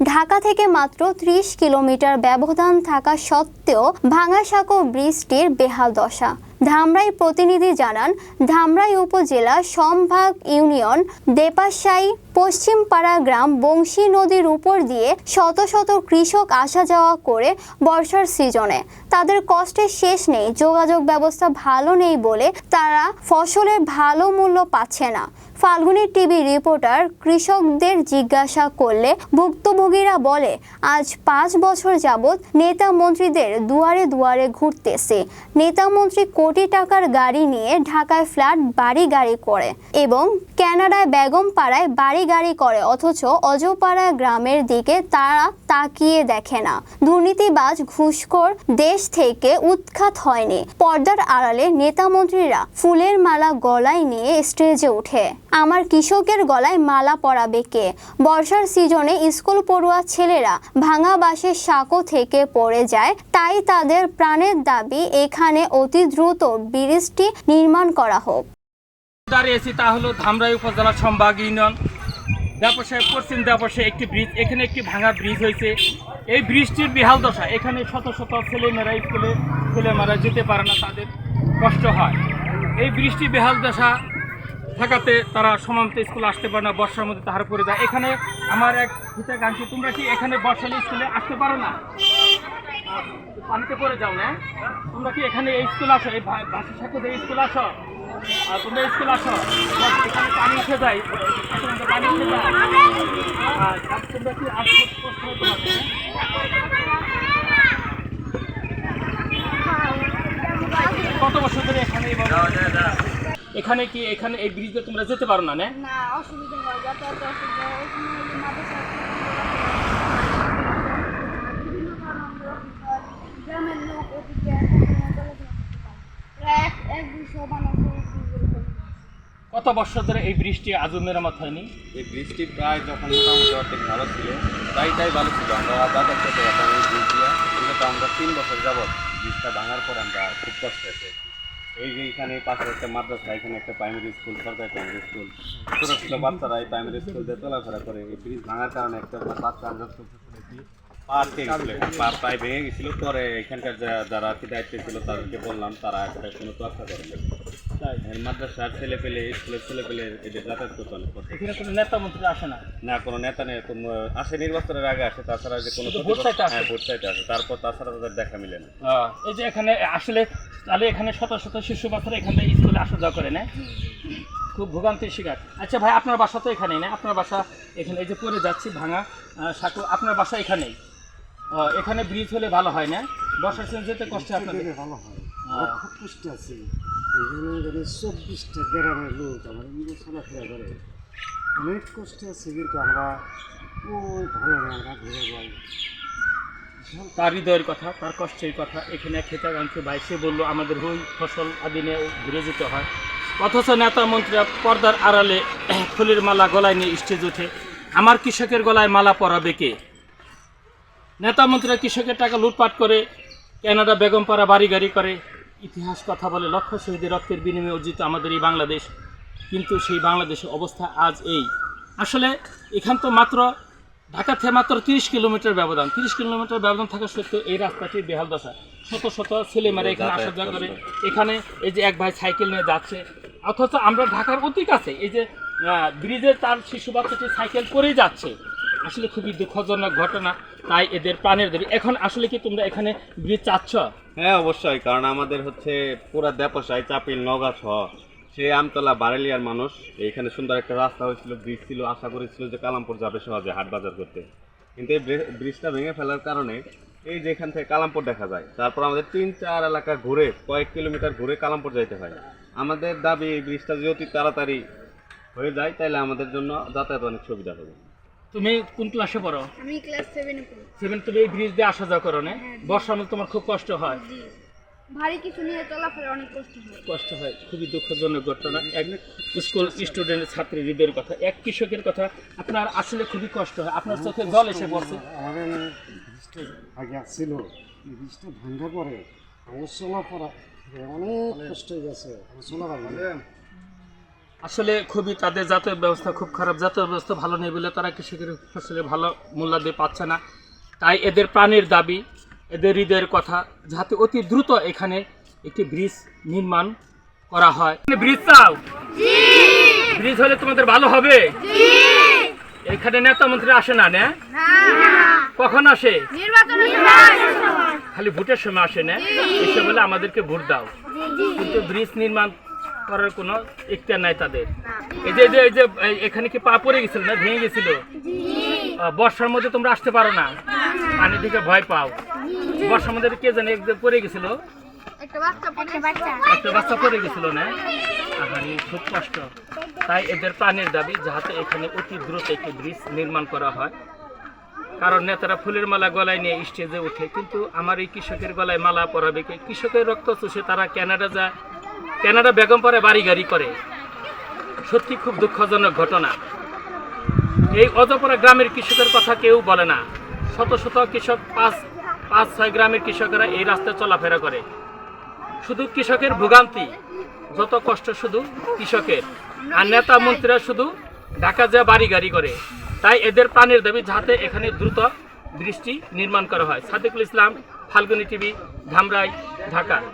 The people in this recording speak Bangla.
ঢাকা থেকে মাত্র ত্রিশ কিলোমিটার ব্যবধান থাকা সত্ত্বেও ভাঙাসাঁকো ব্রিজটির বেহাল দশা। ধামরাই প্রতিনিধি জানান, ধামরাই উপজেলা সম্ভাগ ইউনিয়ন দেপাশাই, পশ্চিমপাড়া গ্রাম বংশী নদীর উপর দিয়ে শত শত কৃষক আসা যাওয়া করে বর্ষার সিজনে। তাদের কষ্টের শেষ নেই, যোগাযোগ ব্যবস্থা ভালো নেই বলে তারা ফসলের ভালো মূল্য পাচ্ছে না। ফাল্গুনি টিভি রিপোর্টার কৃষকদের জিজ্ঞাসা করলে ভুক্তভোগীরা বলে, আজ পাঁচ বছর যাবৎ নেতা মন্ত্রীদের দুয়ারে দুয়ারে ঘুরতেছে। নেতা মন্ত্রী কোটি টাকার গাড়ি নিয়ে ঢাকায় ফ্ল্যাট, বাড়ি, গাড়ি করে এবং কানাডায় বেগম পাড়ায় বাড়ি গাড়ি করে, অথচ অজপাড়া গ্রামের দিকে তারা তাকিয়ে দেখে না। দুর্নীতিবাজ, ঘুষখোর দেশ থেকে উৎখাত হয়নি। পর্দার আড়ালে নেতা মন্ত্রীরা ফুলের মালা গলায় নিয়ে স্টেজে উঠে আমার কৃষকের গলায় মালা পরাবে কে? বর্ষার সিজনে স্কুল পড়ুয়া ছেলেরা ভাঙা বাঁশের সাঁকো থেকে পড়ে যায়, তাই তাদের প্রাণের দাবি এখানে অতি দ্রুত ব্রিজটি নির্মাণ করা হোক। দাঁড়িয়েছি তা হলো ধামরাই উপজেলা সম্ভাগ ইউনিয়ন। দেপসে পশ্চিম দেপসে একটি ব্রিজ এখানে একটি ভাঙা ব্রিজ হয়েছে। এই ব্রিজটির বেহাল দশা, এখানে শত শত ছেলেমেয়েরা স্কুলে ছেলেমেয়েরা যেতে পারে না, তাদের কষ্ট হয়। এই বৃষ্টি বেহাল দশা থাকাতে তারা সমান্ত স্কুলে আসতে পারে না, বর্ষার মধ্যে তাহার পড়ে যায়। এখানে আমার এক গানছি তোমরা কি এখানে বর্ষালে স্কুলে আসতে পারো না? পানিতে পড়ে যাও না তোমরা কি এখানে এই স্কুল আসো? এই বাসের সাথে এই স্কুল আসো? আর তোমরা স্কুল আসো? এখানে পানি উঠে এখানে পানি উঠে যায়। আর তোমরা কি হয়? কত বছর ধরে এখানে এখানে কি, এখানে এই ব্রিজে তোমরা যেতে পারো না না না, অসুবিধা হয় যাতায়াত অসুবিধা হয় ওই সময় ওই যে মাদ্রাসা বিভিন্ন কারণে আমাদের অসুবিধা হয়। গ্রামের লোক ওদিকে চলাচল করতে পারে প্রায় এক এক দুশো মানুষ কত বছর ধরে এই বৃষ্টি আজও মেরামত হয়নি? এই বৃষ্টি প্রায় যখন মোটামুটি ভালো ছিল, তাই তাই ভালো ছিল। আমরা বাজার থেকে এখন এই কিন্তু আমরা তিন বছর যাবৎ ব্রিজটা ভাঙার পর আমরা খুব কষ্ট হয়েছে এই যে এখানে পাশে একটা মাদ্রাসা, এখানে একটা প্রাইমারি স্কুল সরকারি প্রাইমারি স্কুল ছোটো ছোটো বাচ্চারা এই প্রাইমারি স্কুল দিয়ে চলাফেরা করে এই ব্রিজ ভাঙার কারণে একটা বাচ্চা আমরা পা ভেঙে গেছিল। পরে এখানকার যারা আর কি দায়িত্বে ছিল তাদেরকে বললাম তারা একটা কোনো তোয়াক্কা করে না তাই? এর মাদ্রাসার ছেলে পেলে স্কুলের ছেলে পেলে এদের যাতায়াত করতে অনেক কষ্ট। এখানে কোনো নেতা মন্ত্রী আসে না? না কোনো নেতা নেই আসে নির্বাচনের আগে আসে তাছাড়া যে কোনো ভোট চাইতে আসে? হ্যাঁ ভোট চাইতে আসে তারপর তাছাড়া তাদের দেখা মিলে না। এই যে এখানে আসলে তাহলে এখানে শত শত শিশু বাচ্চারা এখান স্কুলে আসা যাওয়া করে না? খুব ভোগান্তির শিকার। আচ্ছা ভাই আপনার বাসা তো এখানেই না? আপনার বাসা এখানে এই যে পড়ে যাচ্ছি ভাঙা সাঁকো আপনার বাসা এখানেই? এখানে ব্রিজ হলে ভালো হয় না? বর্ষার সিজন যেতে কষ্ট আপনাদের? ভালো হয়। খুব কষ্ট আছে। এখানে চব্বিশটা গ্রামের লোক আমার এগুলো চলাফেরা করে। অনেক কষ্ট আছে কিন্তু আমরা ওই ভালো না আমরা ঘুরে যাই। তার হৃদয়ের কথা তার কষ্টের কথা এখানে খেতাগাঙ্কি ভাই সে বলল আমাদের ওই ফসল আদি নিয়ে ঘুরে যেতে হয়। অথচ নেতা মন্ত্রীরা পর্দার আড়ালে ফুলের মালা গলায় নিয়ে স্টেজ ওঠে। আমার কৃষকের গলায় মালা পরাবে কে? নেতা মন্ত্রীরা কৃষকের টাকা লুটপাট করে কানাডা বেগমপাড়া বাড়ি গাড়ি করে ইতিহাস কথা বলে লক্ষ শহীদের রক্তের বিনিময়ে অর্জিত আমাদের এই বাংলাদেশ। কিন্তু সেই বাংলাদেশের অবস্থা আজ এই। আসলে এখান তো মাত্র ঢাকা থেকে মাত্র তিরিশ কিলোমিটার ব্যবধান। তিরিশ কিলোমিটার ব্যবধান থাকা সত্ত্বেও এই রাস্তাটির বেহাল দশা। শত শত ছেলেমেয়েরা এখানে আসা যাওয়া করে। এখানে এই যে এক ভাই সাইকেল নিয়ে যাচ্ছে অথচ আমরা ঢাকার অতি কাছে এই যে ব্রিজে তার শিশু বাচ্চাটি সাইকেল করেই যাচ্ছে। আসলে খুবই দুঃখজনক ঘটনা। তাই এদের প্রাণের দাবি। এখন আসলে কি তোমরা এখানে ব্রিজ চাচ্ছ? হ্যাঁ অবশ্যই, কারণ আমাদের হচ্ছে পুরা দেপসাই চাপিল নগা সহ সে আমতলা বারেলিয়ার মানুষ। এখানে সুন্দর একটা রাস্তা হয়েছিল, ব্রিজ ছিল। আশা করেছিল যে কালামপুর যাবে সহজে হাট বাজার করতে। কিন্তু এই ব্রিজটা ভেঙে ফেলার কারণে এই যে এখান থেকে কালামপুর দেখা যায়। তারপর আমাদের তিন চার এলাকা ঘুরে, কয়েক কিলোমিটার ঘুরে কালামপুর যাইতে হয়। আমাদের দাবি এই ব্রিজটা যদি তাড়াতাড়ি হয়ে যায় তাহলে আমাদের জন্য যাতায়াত অনেক সুবিধা হবে। তুমি কোন ক্লাসে পড়ো? আমি ক্লাস সেভেনে পড়ি। সেভেন তুমি এই ব্রিজ দিয়ে আসা যাওয়া করো না? বর্ষার মধ্যে তোমার খুব কষ্ট হয়। জি। ভারী কিছু নিয়ে চলাফেরা অনেক কষ্ট হয়। কষ্ট হয় খুবই দুঃখজনক ঘটনা। এক স্কুল স্টুডেন্ট ছাত্রী হৃদয়ের কথা। এক কৃষকের কথা আপনার আসলে খুবই কষ্ট হয়। আপনার চোখে জল এসে পড়ছে। আমাদের আগে ছিল ব্রিজটা ভাঙ্গা পরে আমার চলাফেরা অনেক কষ্ট হয়ে গেছে। আমার চলাফেরা আসলে খুবই তাদের যাতায়াত ব্যবস্থা খুব খারাপ যাতায়াত ব্যবস্থা ভালো নেই বলে তারা কৃষকের ফসলে ভালো মূল্য দিয়ে পাচ্ছে না। তাই এদের প্রাণের দাবি এদের হৃদয়ের কথা যাতে অতি দ্রুত এখানে একটি ব্রিজ নির্মাণ করা হয়। ব্রিজ চাও? ব্রিজ হলে তোমাদের ভালো হবে? এখানে নেতা মন্ত্রী আসে না না? কখন আসে? খালি ভোটের সময় আসে না? এসে বলে আমাদেরকে ভোট দাও। কিন্তু ব্রিজ নির্মাণ করার কোনো ইখতিয়ার নাই তাদের। এই যে এই যে এই যে এখানে কি পা পড়ে গেছিল না ভেঙে গেছিল? বর্ষার মধ্যে তোমরা আসতে পারো না। পানি থেকে ভয় পাও। বর্ষার মধ্যে কে জানে পড়ে গেছিল? একটা বাচ্চা একটা বাচ্চা। একটা বাচ্চা পড়ে গেছিল না? আহারে খুব কষ্ট। তাই এদের প্রাণের দাবি যাতে এখানে অতি দ্রুত একটি ব্রিজ নির্মাণ করা হয়। কারণ নেতারা ফুলের মালা গলায় নিয়ে স্টেজে ওঠে। কিন্তু আমার এই কৃষকের গলায় মালা পরাবে কে? কৃষকের রক্ত চুষে তারা ক্যানাডা যায়। ক্যানাডা বেগম পরে বাড়ি গাড়ি করে। সত্যি খুব দুঃখজনক ঘটনা। এই অজপরা গ্রামের কৃষকের কথা কেউ বলে না। শত শত কৃষক, পাঁচ পাঁচ, ছয় গ্রামের কৃষকেরা এই রাস্তায় চলাফেরা করে। শুধু কৃষকের ভোগান্তি, যত কষ্ট শুধু কৃষকের। আর নেতা মন্ত্রীরা শুধু ঢাকা যা বাড়ি গাড়ি করে। তাই এদের প্রাণের দাবি যাতে এখানে দ্রুত বৃষ্টি নির্মাণ করা হয়। সাদিকুল ইসলাম, ফাল্গুনি টিভি, ধামরাই, ঢাকা।